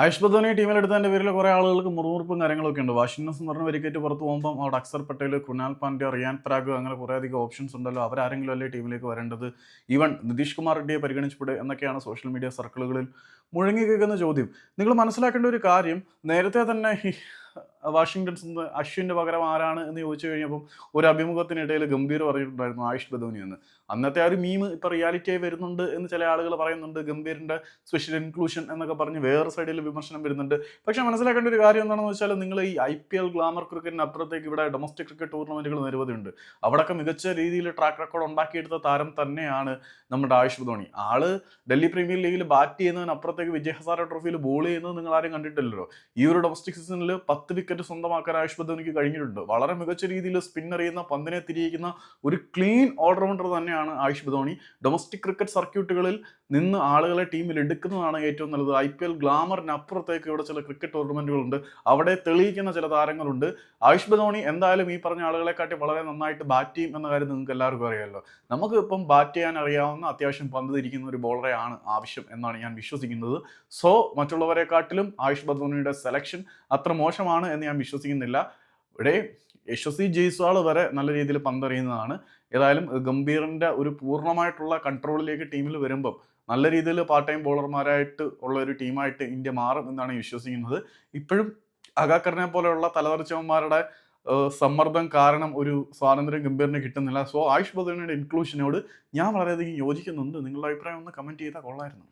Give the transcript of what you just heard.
ആയുഷ് ബദോനി ടീമിലെടുത്തതിന്റെ പേരിൽ കുറേ ആളുകൾക്ക് മുറുമുറുപ്പും കാര്യങ്ങളൊക്കെ ഉണ്ട്. വാഷിംഗ്ടൺസ് എന്ന് പറഞ്ഞ വിക്കറ്റ് പുറത്ത് പോകുമ്പോൾ അവിടെ അക്സർ പട്ടേൽ കൃണാൽ പാണ്ഡ്യ റിയാൻ പ്രാഗ് അങ്ങനെ കുറേ അധികം ഓപ്ഷൻസ് ഉണ്ടല്ലോ. അവരാരെങ്കിലും അല്ലേ ടീമിലേക്ക് വരേണ്ടത്? ഈവൻ നിതീഷ് കുമാർ റെഡ്ഡിയെ പരിഗണിച്ചൂടെ എന്നൊക്കെയാണ് സോഷ്യൽ മീഡിയ സർക്കിളുകളിൽ മുഴങ്ങി കേൾക്കുന്ന ചോദ്യം. നിങ്ങൾ മനസ്സിലാക്കേണ്ട ഒരു കാര്യം നേരത്തെ തന്നെ ഈ വാഷിംഗ്ടൺസ് നിന്ന് അശ്വിന്റെ പകരം ആരാണ് എന്ന് ചോദിച്ചു കഴിഞ്ഞപ്പം ഒരു അഭിമുഖത്തിനിടയിൽ ഗംഭീർ പറഞ്ഞിട്ടുണ്ടായിരുന്നു ആയുഷ് ബദോനി എന്ന്. അന്നത്തെ ആ ഒരു മീം ഇപ്പൊ റിയാലിറ്റിയായി വരുന്നുണ്ട് എന്ന് ചില ആളുകൾ പറയുന്നുണ്ട്. ഗംഭീറിന്റെ സ്പെഷ്യൽ ഇൻക്ലൂഷൻ എന്നൊക്കെ പറഞ്ഞ് വേറെ സൈഡിൽ വിമർശനം വരുന്നുണ്ട്. പക്ഷെ മനസ്സിലാക്കേണ്ട ഒരു കാര്യം എന്താണെന്ന് വെച്ചാൽ നിങ്ങൾ ഈ ഐ പി എൽ ഗ്ലാമർ ക്രിക്കറ്റിന് അപ്പുറത്തേക്ക് ഇവിടെ ഡൊമസ്റ്റിക് ക്രിക്കറ്റ് ടൂർണമെന്റുകൾ നിരവധിയുണ്ട്. അവിടെയൊക്കെ മികച്ച രീതിയിൽ ട്രാക്ക് റെക്കോർഡ് ഉണ്ടാക്കിയെടുത്ത താരം തന്നെയാണ് നമ്മുടെ ആയുഷ് ബദോണി. ആൾ ഡൽഹി പ്രീമിയർ ലീഗിൽ ബാറ്റ് ചെയ്യുന്നതിന് അപ്പുറത്തേക്ക് വിജയ് ഹസാര ട്രോഫിയിൽ ബോൾ ചെയ്യുന്നത് നിങ്ങൾ ആരും കണ്ടിട്ടില്ലല്ലോ. ഈ ഒരു ഡൊമസ്റ്റിക് സീസണിൽ പത്ത് വിക്കറ്റ് സ്വന്തമാക്കാൻ ആയുഷ് ബദോനിക്ക് കഴിഞ്ഞിട്ടുണ്ട്. വളരെ മികച്ച രീതിയിൽ സ്പിൻ എറിയുന്ന പന്തിനെ തിരിയിക്കുന്ന ഒരു ക്ലീൻ ഓൾറൗണ്ടർ തന്നെയാണ് ആയുഷ് ബദോണി ഡൊമസ്റ്റിക് ക്രിക്കറ്റ് സർക്യൂട്ടുകളിൽ നിന്ന് ആളുകളെ ടീമിൽ എടുക്കുന്നതാണ് ഏറ്റവും നല്ലത്. ഐ പി എൽ ഗ്ലാമറിനപ്പുറത്തേക്ക് ഇവിടെ ചില ക്രിക്കറ്റ് ടൂർണമെന്റുകളുണ്ട് അവിടെ തെളിയിക്കുന്ന ചില താരങ്ങളുണ്ട്. ആയുഷ് ബദോണി എന്തായാലും ഈ പറഞ്ഞ ആളുകളെക്കാട്ടി വളരെ നന്നായിട്ട് ബാറ്റ് ചെയ്യും എന്ന കാര്യം നിങ്ങൾക്ക് എല്ലാവർക്കും അറിയാമല്ലോ. നമുക്ക് ഇപ്പം ബാറ്റ് ചെയ്യാൻ അറിയാവുന്ന അത്യാവശ്യം പന്ത് തിരിക്കുന്ന ഒരു ബോളറെയാണ് ആവശ്യം എന്നാണ് ഞാൻ വിശ്വസിക്കുന്നത്. സോ മറ്റുള്ളവരെക്കാട്ടിലും ആയുഷ് ബദോണിയുടെ സെലക്ഷൻ അത്ര മോശമാണ് എന്ന് ഞാൻ വിശ്വസിക്കുന്നില്ല. ഇവിടെ യശസ്വി ജയ്സ്വാൾ വരെ നല്ല രീതിയിൽ പന്തെറിയുന്നതാണ്. ഏതായാലും ഗംഭീറിന്റെ ഒരു പൂർണമായിട്ടുള്ള കൺട്രോളിലേക്ക് ടീമിൽ വരുമ്പം നല്ല രീതിയിൽ പാർട്ട് ടൈം ബോളർമാരായിട്ട് ഉള്ള ഒരു ടീമായിട്ട് ഇന്ത്യ മാറും എന്നാണ് വിശ്വസിക്കുന്നത്. ഇപ്പോഴും അഗാക്കറിനെ പോലെയുള്ള തലതെറിച്ചവന്മാരുടെ സമ്മർദ്ദം കാരണം ഒരു സ്വാതന്ത്ര്യം ഗംഭീറിന് കിട്ടുന്നില്ല. സോ ആയുഷ് ബദലിയുടെ ഇൻക്ലൂഷനോട് ഞാൻ വളരെയധികം യോജിക്കുന്നുണ്ട്. നിങ്ങളുടെ അഭിപ്രായം ഒന്ന് കമന്റ് ചെയ്താൽ കൊള്ളായിരുന്നു